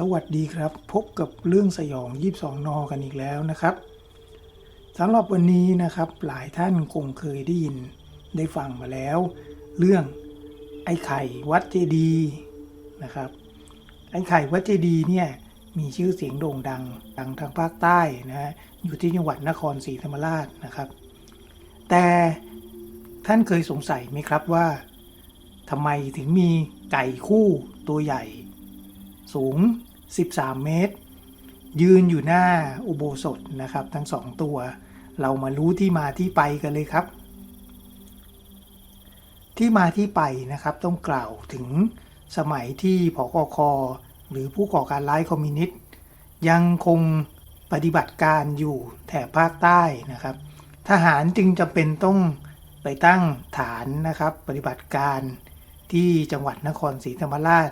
สวัสดีครับ พบกับเรื่องสยอง 22 นอกันอีกแล้วนะครับสำหรับวันนี้นะครับหลายท่านคงเคยได้ยินได้ฟังมาแล้ว เรื่องไอ้ไข่วัดเจดีย์นะครับ ไอ้ไข่วัดเจดีย์เนี่ยมีชื่อเสียงโด่งดังดังทางภาคใต้นะฮะอยู่ที่จังหวัดนครศรีธรรมราชนะครับ แต่ท่านเคยสงสัยไหมครับว่าทำไมถึงมีไก่คู่ตัวใหญ่ สูง 13 เมตร ยืนอยู่หน้าอุโบสถนะครับ ทั้งสองตัว เรามารู้ที่มาที่ไปกันเลยครับ ที่มาที่ไปนะครับต้องกล่าวถึงสมัยที่พกคหรือผู้ก่อการร้ายคอมมิวนิสต์ยังคงปฏิบัติการอยู่แถบภาคใต้นะครับ ทหารจึงจำเป็นต้องไปตั้งฐานนะครับ ปฏิบัติการที่จังหวัดนครศรีธรรมราช